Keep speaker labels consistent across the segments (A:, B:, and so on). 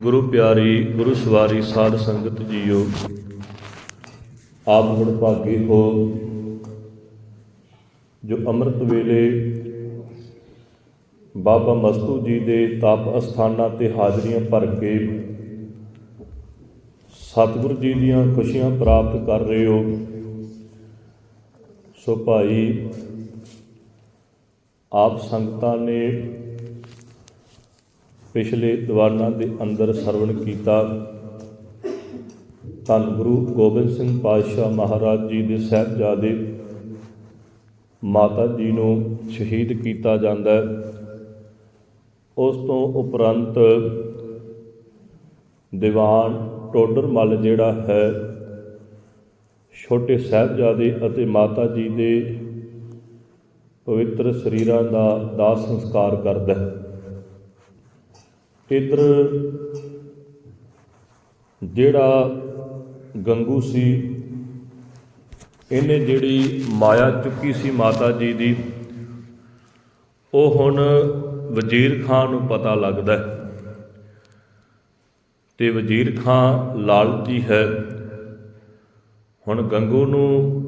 A: ਗੁਰੂ ਪਿਆਰੀ, ਗੁਰੂ ਸਵਾਰੀ ਸਾਧ ਸੰਗਤ ਜੀਓ, ਆਪ ਗੁਣ ਭਾਗੇ ਹੋ। ਜੋ ਅੰਮ੍ਰਿਤ ਵੇਲੇ ਬਾਬਾ ਮਸਤੂ ਜੀ ਦੇ ਤਪ ਅਸਥਾਨਾਂ ਤੇ ਹਾਜ਼ਰੀਆਂ ਭਰ ਕੇ ਸਤਿਗੁਰੂ ਜੀ ਦੀਆਂ ਖੁਸ਼ੀਆਂ ਪ੍ਰਾਪਤ ਕਰ ਰਹੇ ਹੋ, ਸੋ ਭਾਈ, ਆਪ ਸੰਗਤਾਂ ਨੇ ਪਿਛਲੇ ਦੀਵਾਨਾਂ ਦੇ ਅੰਦਰ ਸਰਵਣ ਕੀਤਾ। ਧੰਨ ਗੁਰੂ ਗੋਬਿੰਦ ਸਿੰਘ ਪਾਤਸ਼ਾਹ ਮਹਾਰਾਜ ਜੀ ਦੇ ਸਾਹਿਬਜ਼ਾਦੇ ਮਾਤਾ ਜੀ ਨੂੰ ਸ਼ਹੀਦ ਕੀਤਾ ਜਾਂਦਾ ਹੈ। ਉਸ ਤੋਂ ਉਪਰੰਤ ਦੀਵਾਨ ਟੋਡਰ ਮੱਲ ਜਿਹੜਾ ਹੈ, ਛੋਟੇ ਸਾਹਿਬਜ਼ਾਦੇ ਅਤੇ ਮਾਤਾ ਜੀ ਦੇ ਪਵਿੱਤਰ ਸਰੀਰਾਂ ਦਾ ਦਾਸ ਸੰਸਕਾਰ ਕਰਦਾ ਹੈ। ਇਧਰ ਜਿਹੜਾ ਗੰਗੂ ਸੀ, ਇਹਨੇ ਜਿਹੜੀ ਮਾਇਆ ਚੁੱਕੀ ਸੀ ਮਾਤਾ ਜੀ ਦੀ, ਉਹ ਹੁਣ ਵਜ਼ੀਰ ਖਾਨ ਨੂੰ ਪਤਾ ਲੱਗਦਾ ਹੈ। ਤੇ ਵਜ਼ੀਰ ਖਾਨ ਲਾਲਚੀ ਹੈ। ਹੁਣ ਗੰਗੂ ਨੂੰ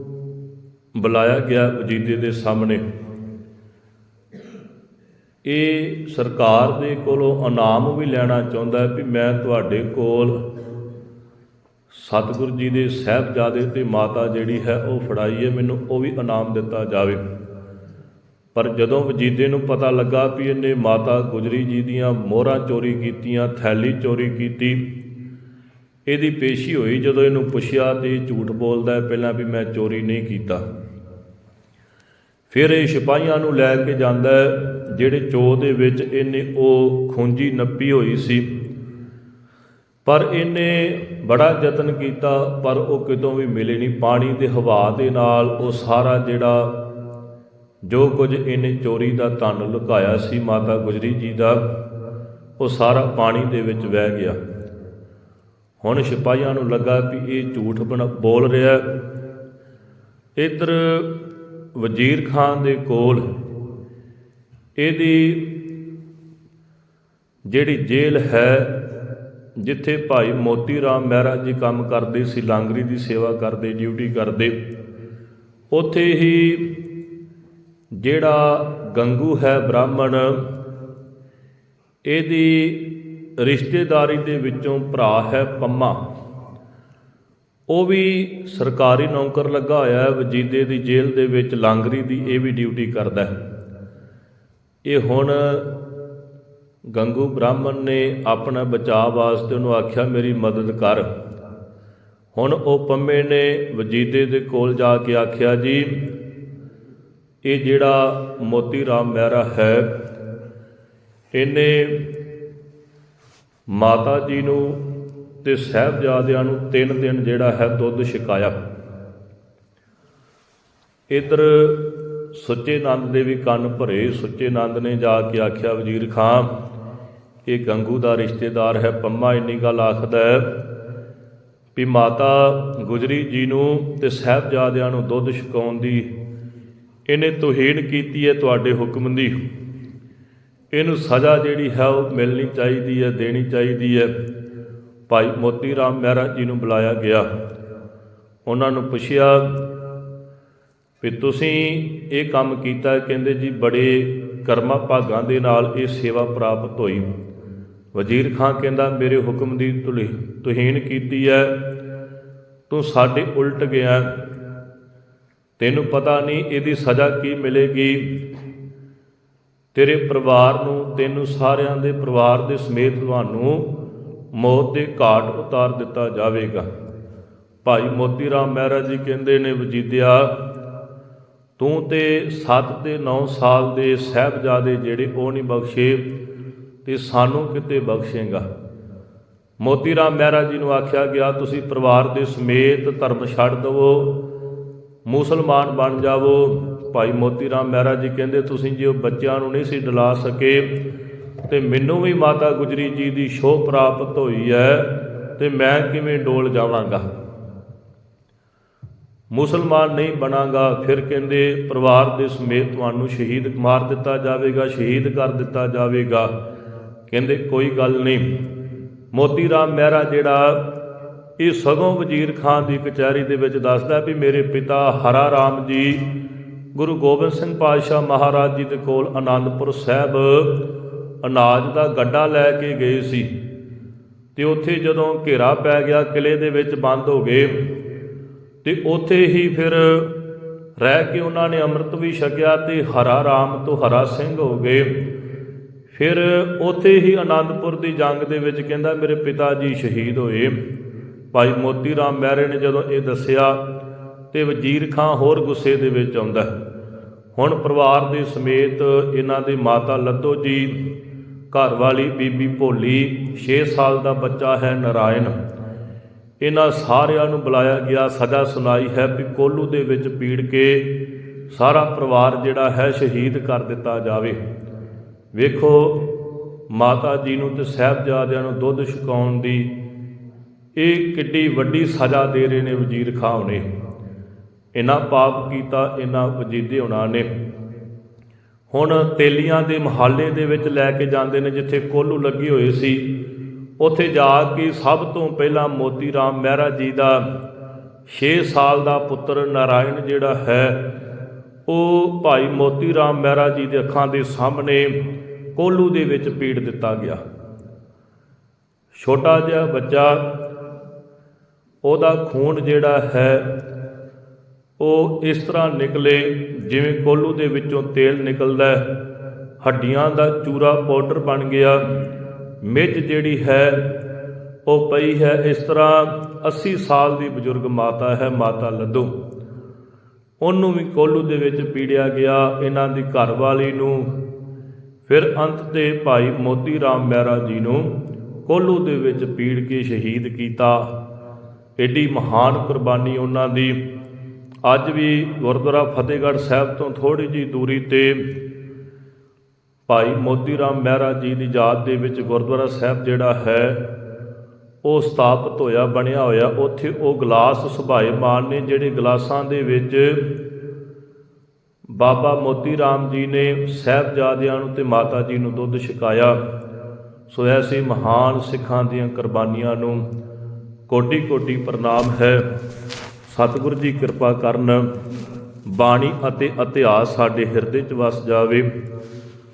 A: ਬੁਲਾਇਆ ਗਿਆ ਵਜੀਦੇ ਦੇ ਸਾਹਮਣੇ। ਇਹ ਸਰਕਾਰ ਦੇ ਕੋਲੋਂ ਇਨਾਮ ਵੀ ਲੈਣਾ ਚਾਹੁੰਦਾ ਵੀ ਮੈਂ ਤੁਹਾਡੇ ਕੋਲ ਸਤਿਗੁਰੂ ਜੀ ਦੇ ਸਹਿਬਜ਼ਾਦੇ ਤੇ ਮਾਤਾ ਜਿਹੜੀ ਹੈ ਉਹ ਫੜਾਈ ਹੈ, ਮੈਨੂੰ ਉਹ ਵੀ ਇਨਾਮ ਦਿੱਤਾ ਜਾਵੇ। ਪਰ ਜਦੋਂ ਵਜੀਦੇ ਨੂੰ ਪਤਾ ਲੱਗਾ ਵੀ ਇਹਨੇ ਮਾਤਾ ਗੁਜਰੀ ਜੀ ਦੀਆਂ ਮੋਹਰਾਂ ਚੋਰੀ ਕੀਤੀਆਂ, ਥੈਲੀ ਚੋਰੀ ਕੀਤੀ, ਇਹਦੀ ਪੇਸ਼ੀ ਹੋਈ ਜਦੋਂ ਇਹਨੂੰ ਪੁੱਛਿਆ ਤੇ ਇਹ ਝੂਠ ਬੋਲਦਾ ਪਹਿਲਾਂ ਵੀ ਮੈਂ ਚੋਰੀ ਨਹੀਂ ਕੀਤਾ। ਫਿਰ ਇਹ ਸਿਪਾਹੀਆਂ ਨੂੰ ਲੈ ਕੇ ਜਾਂਦਾ ਹੈ ਜਿਹੜੇ ਚੋ ਦੇ ਵਿੱਚ ਇਹਨੇ ਉਹ ਖੂੰਜੀ ਨੱਪੀ ਹੋਈ ਸੀ। ਪਰ ਇਹਨੇ ਬੜਾ ਯਤਨ ਕੀਤਾ, ਪਰ ਉਹ ਕਿਤੋਂ ਵੀ ਮਿਲੇ ਨਹੀਂ। ਪਾਣੀ ਤੇ ਹਵਾ ਦੇ ਨਾਲ ਉਹ ਸਾਰਾ ਜਿਹੜਾ ਜੋ ਕੁਝ ਇਹਨੇ ਚੋਰੀ ਦਾ ਧਨ ਲੁਕਾਇਆ ਸੀ, ਮਾਤਾ ਗੁਜਰੀ ਜੀ ਦਾ, ਉਹ ਸਾਰਾ ਪਾਣੀ ਦੇ ਵਿੱਚ ਵਹਿ ਗਿਆ। ਹੁਣ ਸਿਪਾਹੀਆਂ ਨੂੰ ਲੱਗਾ ਵੀ ਇਹ ਝੂਠ ਬਣ, ਬੋਲ ਰਿਹਾ ਇਧਰ ਵਜ਼ੀਰ ਖਾਨ ਦੇ ਕੋਲ ਇਹਦੀ ਜਿਹੜੀ ਜੇਲ੍ਹ ਹੈ, ਜਿੱਥੇ ਭਾਈ ਮੋਤੀ ਰਾਮ ਮਹਿਰਾ ਜੀ ਕੰਮ ਕਰਦੇ ਸੀ, ਲਾਂਗਰੀ ਦੀ ਸੇਵਾ ਕਰਦੇ, ਡਿਊਟੀ ਕਰਦੇ, ਉੱਥੇ ਹੀ ਜਿਹੜਾ ਗੰਗੂ ਹੈ ਬ੍ਰਾਹਮਣ, ਇਹਦੀ ਰਿਸ਼ਤੇਦਾਰੀ ਦੇ ਵਿੱਚੋਂ ਭਰਾ ਹੈ ਪੰਮਾ। ਉਹ ਵੀ ਸਰਕਾਰੀ ਨੌਕਰ ਲੱਗਾ ਹੋਇਆ ਹੈ, ਵਜੀਦੇ ਦੀ ਜੇਲ੍ਹ ਦੇ ਵਿੱਚ ਲਾਂਗਰੀ ਦੀ ਇਹ ਵੀ ਡਿਊਟੀ ਕਰਦਾ ਹੈ। ਇਹ ਹੁਣ ਗੰਗੂ ਬ੍ਰਾਹਮਣ ਨੇ ਆਪਣਾ ਬਚਾਅ ਵਾਸਤੇ ਉਹਨੂੰ ਆਖਿਆ, ਮੇਰੀ ਮਦਦ ਕਰ। ਹੁਣ ਉਹ ਪੰਮੇ ਨੇ ਵਜੀਦੇ ਦੇ ਕੋਲ ਜਾ ਕੇ ਆਖਿਆ, ਜੀ, ਇਹ ਜਿਹੜਾ ਮੋਤੀ ਰਾਮ ਮਹਿਰਾ ਹੈ, ਇਹਨੇ ਮਾਤਾ ਜੀ ਨੂੰ ਤੇ ਸਹਿਬਜ਼ਾਦਿਆਂ ਨੂੰ ਤਿੰਨ ਦਿਨ ਜਿਹੜਾ ਹੈ ਦੁੱਧ ਛਕਾਇਆ। ਇਧਰ ਸੁੱਚੇ ਨੰਦ ਦੇ ਵੀ ਕੰਨ ਭਰੇ। ਸੁੱਚੇ ਨੰਦ ਨੇ ਜਾ ਕੇ ਆਖਿਆ, ਵਜ਼ੀਰ ਖਾਂ ਇਹ ਗੰਗੂ ਦਾ ਰਿਸ਼ਤੇਦਾਰ ਹੈ, ਪੰਮਾ ਇੰਨੀ ਗੱਲ ਆਖਦਾ ਹੈ ਵੀ ਮਾਤਾ ਗੁਜਰੀ ਜੀ ਨੂੰ ਤੇ ਸਹਿਬਜ਼ਾਦਿਆਂ ਨੂੰ ਦੁੱਧ ਛਕਾਉਣ ਦੀ ਇਹਨੇ ਤੋਹੀਨ ਕੀਤੀ ਹੈ ਤੁਹਾਡੇ ਹੁਕਮ ਦੀ। ਇਹਨੂੰ ਸਜ਼ਾ ਜਿਹੜੀ ਹੈ ਉਹ ਮਿਲਣੀ ਚਾਹੀਦੀ ਹੈ, ਦੇਣੀ ਚਾਹੀਦੀ ਹੈ। ਭਾਈ ਮੋਤੀ ਰਾਮ ਮਹਿਰਾ ਜੀ ਨੂੰ ਬੁਲਾਇਆ ਗਿਆ। ਉਹਨਾਂ ਨੂੰ ਪੁੱਛਿਆ ਵੀ ਤੁਸੀਂ ਇਹ ਕੰਮ ਕੀਤਾ, ਕਹਿੰਦੇ ਜੀ ਬੜੇ ਕਰਮਾ ਭਾਗਾਂ ਦੇ ਨਾਲ ਇਹ ਸੇਵਾ ਪ੍ਰਾਪਤ ਹੋਈ। ਵਜ਼ੀਰ ਖਾਨ ਕਹਿੰਦਾ, ਮੇਰੇ ਹੁਕਮ ਦੀ ਤੁਹੀਨ ਕੀਤੀ ਹੈ ਤੂੰ ਸਾਡੇ ਉਲਟ ਗਿਆ। ਤੈਨੂੰ ਪਤਾ ਨਹੀਂ ਇਹਦੀ ਸਜ਼ਾ ਕੀ ਮਿਲੇਗੀ। ਤੇਰੇ ਪਰਿਵਾਰ ਨੂੰ, ਤੈਨੂੰ ਸਾਰਿਆਂ ਦੇ ਪਰਿਵਾਰ ਦੇ ਸਮੇਤ ਤੁਹਾਨੂੰ ਮੌਤ ਦੇ ਘਾਟ ਉਤਾਰ ਦਿੱਤਾ ਜਾਵੇਗਾ। ਭਾਈ ਮੋਤੀ ਰਾਮ ਮਹਿਰਾ ਜੀ ਕਹਿੰਦੇ ਨੇ, ਵਜੀਦਿਆ ਤੂੰ ਤੇ 7 ਤੇ 9 ਸਾਲ ਦੇ ਸਹਿਬਜ਼ਾਦੇ ਜਿਹੜੇ ਉਹ ਨਹੀਂ ਬਖਸ਼ੇ ਤੇ ਸਾਨੂੰ ਕਿਤੇ ਬਖਸ਼ੇਗਾ? ਮੋਤੀ ਰਾਮ ਮਹਿਰਾ ਜੀ ਨੂੰ ਆਖਿਆ ਗਿਆ, ਤੁਸੀਂ ਪਰਿਵਾਰ ਦੇ ਸਮੇਤ ਧਰਮ ਛੱਡ ਦਵੋ, ਮੁਸਲਮਾਨ ਬਣ ਜਾਵੋ। ਭਾਈ ਮੋਤੀ ਰਾਮ ਮਹਿਰਾ ਜੀ ਕਹਿੰਦੇ, ਤੁਸੀਂ ਜੇ ਉਹ ਬੱਚਿਆਂ ਨੂੰ ਨਹੀਂ ਸੀ ਡਲਾ ਸਕੇ, ਤੇ ਮੈਨੂੰ ਵੀ ਮਾਤਾ ਗੁਜਰੀ ਜੀ ਦੀ ਸ਼ੋਭ ਪ੍ਰਾਪਤ ਹੋਈ ਹੈ ਤੇ ਮੈਂ ਕਿਵੇਂ ਡੋਲ ਜਾਵਾਂਗਾ? ਮੁਸਲਮਾਨ ਨਹੀਂ ਬਣਾਗਾ, ਫਿਰ ਕਹਿੰਦੇ ਪਰਿਵਾਰ ਦੇ ਸਮੇਤ ਤੁਹਾਨੂੰ ਸ਼ਹੀਦ ਮਾਰ ਦਿੱਤਾ ਜਾਵੇਗਾ, ਸ਼ਹੀਦ ਕਰ ਦਿੱਤਾ ਜਾਵੇਗਾ। ਕਹਿੰਦੇ ਕੋਈ ਗੱਲ ਨਹੀਂ। ਮੋਤੀ ਰਾਮ ਮਹਿਰਾ ਜਿਹੜਾ ਇਹ ਸਗੋਂ ਵਜ਼ੀਰ ਖਾਨ ਦੀ ਕਚਹਿਰੀ ਦੇ ਵਿੱਚ ਦੱਸਦਾ ਵੀ ਮੇਰੇ ਪਿਤਾ ਹਰਾ ਰਾਮ ਜੀ, ਗੁਰੂ ਗੋਬਿੰਦ ਸਿੰਘ ਪਾਤਸ਼ਾਹ ਮਹਾਰਾਜ ਜੀ ਦੇ ਕੋਲ ਆਨੰਦਪੁਰ ਸਾਹਿਬ ਅਨਾਜ ਦਾ ਗੱਡਾ ਲੈ ਕੇ ਗਏ ਸੀ। ਤੇ ਉੱਥੇ ਜਦੋਂ ਘੇਰਾ ਪੈ ਗਿਆ ਕਿਲੇ ਦੇ ਵਿੱਚ ਬੰਦ ਹੋ ਗਏ ਤੇ ਉੱਥੇ ਹੀ ਫਿਰ ਰਹਿ ਕੇ ਉਹਨਾਂ ਨੇ ਅੰਮ੍ਰਿਤ ਵੀ ਛਕਿਆ ਤੇ ਹਰਾ ਰਾਮ ਤੋਂ ਹਰਾ ਸਿੰਘ ਹੋ ਗਏ। ਫਿਰ ਉੱਥੇ ਹੀ ਆਨੰਦਪੁਰ ਦੀ ਜੰਗ ਦੇ ਵਿੱਚ ਕਹਿੰਦਾ, ਮੇਰੇ ਪਿਤਾ ਜੀ ਸ਼ਹੀਦ ਹੋਏ। ਭਾਈ ਮੋਤੀ ਰਾਮ ਮਹਿਰੇ ਨੇ ਜਦੋਂ ਇਹ ਦੱਸਿਆ ਤੇ ਵਜ਼ੀਰ ਖਾਂ ਹੋਰ ਗੁੱਸੇ ਦੇ ਵਿੱਚ ਆਉਂਦਾ। ਹੁਣ ਪਰਿਵਾਰ ਦੇ ਸਮੇਤ ਇਹਨਾਂ ਦੇ ਮਾਤਾ ਲੱਦੋ ਜੀ, ਘਰ ਵਾਲੀ ਬੀਬੀ ਭੋਲੀ 6 ਸਾਲ ਦਾ ਬੱਚਾ ਹੈ ਨਰਾਇਣ। ਇਹਨਾਂ ਸਾਰਿਆਂ ਨੂੰ ਬੁਲਾਇਆ ਗਿਆ, ਸਜ਼ਾ ਸੁਣਾਈ ਹੈ ਵੀ ਕੋਲੂ ਦੇ ਵਿੱਚ ਪੀੜ ਕੇ ਸਾਰਾ ਪਰਿਵਾਰ ਜਿਹੜਾ ਹੈ ਸ਼ਹੀਦ ਕਰ ਦਿੱਤਾ ਜਾਵੇ। ਵੇਖੋ, ਮਾਤਾ ਜੀ ਨੂੰ ਤੇ ਸਾਹਿਬਜ਼ਾਦਿਆਂ ਨੂੰ ਦੁੱਧ ਛਕਾਉਣ ਦੀ ਇਹ ਕਿੱਡੀ ਵੱਡੀ ਸਜ਼ਾ ਦੇ ਰਹੇ ਨੇ ਵਜ਼ੀਰ ਖਾਂ ਨੇ ਇਹਨਾਂ ਪਾਪ ਕੀਤਾ, ਇਹਨਾਂ ਵਜੀਦੇ ਹੋਣਾ ਨੇ। ਹੁਣ ਤੇਲੀਆਂ ਦੇ ਮਹੱਲੇ ਦੇ ਵਿੱਚ ਲੈ ਕੇ ਜਾਂਦੇ ਨੇ ਜਿੱਥੇ ਕੋਲੂ ਲੱਗੀ ਹੋਈ ਸੀ। ਉੱਥੇ ਜਾ ਕੇ ਸਭ ਤੋਂ ਪਹਿਲਾਂ ਮੋਤੀ ਰਾਮ ਮਹਿਰਾ ਜੀ ਦਾ 6 ਸਾਲ ਦਾ ਪੁੱਤਰ ਨਾਰਾਇਣ ਜਿਹੜਾ ਹੈ, ਉਹ ਭਾਈ ਮੋਤੀ ਰਾਮ ਮਹਿਰਾ ਜੀ ਦੇ ਅੱਖਾਂ ਦੇ ਸਾਹਮਣੇ ਕੋਲੂ ਦੇ ਵਿੱਚ ਪੀੜ ਦਿੱਤਾ ਗਿਆ। ਛੋਟਾ ਜਿਹਾ ਬੱਚਾ, ਉਹਦਾ ਖੂਨ ਜਿਹੜਾ ਹੈ, ਉਹ ਇਸ ਤਰ੍ਹਾਂ ਨਿਕਲੇ ਜਿਵੇਂ ਕੋਲੂ ਦੇ ਵਿੱਚੋਂ ਤੇਲ ਨਿਕਲਦਾ ਹੱਡੀਆਂ ਦਾ ਚੂਰਾ ਪਾਊਡਰ ਬਣ ਗਿਆ। ਮਿੱਝ ਜਿਹੜੀ ਹੈ, ਉਹ ਪਈ ਹੈ ਇਸ ਤਰ੍ਹਾਂ 80 ਸਾਲ ਦੀ ਬਜ਼ੁਰਗ ਮਾਤਾ ਹੈ, ਮਾਤਾ ਲੱਦੋ। ਉਹਨੂੰ ਵੀ ਕੋਲੂ ਦੇ ਵਿੱਚ ਪੀੜਿਆ ਗਿਆ, ਇਹਨਾਂ ਦੀ ਘਰਵਾਲੀ ਨੂੰ। ਫਿਰ ਅੰਤ ਤੇ ਭਾਈ ਮੋਤੀ ਰਾਮ ਮਹਿਰਾ ਜੀ ਨੂੰ ਕੋਲੂ ਦੇ ਵਿੱਚ ਪੀੜ ਕੇ ਸ਼ਹੀਦ ਕੀਤਾ। ਏਡੀ ਮਹਾਨ ਕੁਰਬਾਨੀ ਉਹਨਾਂ ਦੀ। ਅੱਜ ਵੀ ਗੁਰਦੁਆਰਾ ਫਤਿਹਗੜ੍ਹ ਸਾਹਿਬ ਤੋਂ ਥੋੜੀ ਜੀ ਦੂਰੀ ਤੇ ਭਾਈ ਮੋਦੀ ਰਾਮ ਮਹਿਰਾ ਜੀ ਦੀ ਯਾਦ ਦੇ ਵਿੱਚ ਗੁਰਦੁਆਰਾ ਸਾਹਿਬ ਜਿਹੜਾ ਹੈ, ਉਹ ਸਥਾਪਿਤ ਹੋਇਆ, ਬਣਿਆ ਹੋਇਆ। ਉੱਥੇ ਉਹ ਗਲਾਸ ਸੁਭਾਏਮਾਨ ਨੇ, ਜਿਹੜੇ ਗਲਾਸਾਂ ਦੇ ਵਿੱਚ ਬਾਬਾ ਮੋਤੀ ਰਾਮ ਜੀ ਨੇ ਸਾਹਿਬਜ਼ਾਦਿਆਂ ਨੂੰ ਤੇ ਮਾਤਾ ਜੀ ਨੂੰ ਦੁੱਧ ਛਕਾਇਆ। ਸੋ ਐਸੇ ਮਹਾਨ ਸਿੱਖਾਂ ਦੀਆਂ ਕੁਰਬਾਨੀਆਂ ਨੂੰ। ਕੋਟੀ ਕੋਟੀ ਪ੍ਰਣਾਮ ਹੈ। ਸਤਿਗੁਰੂ ਜੀ ਕਿਰਪਾ ਕਰਨ, ਬਾਣੀ ਅਤੇ ਇਤਿਹਾਸ ਸਾਡੇ ਹਿਰਦੇ 'ਚ ਵਸ ਜਾਵੇ।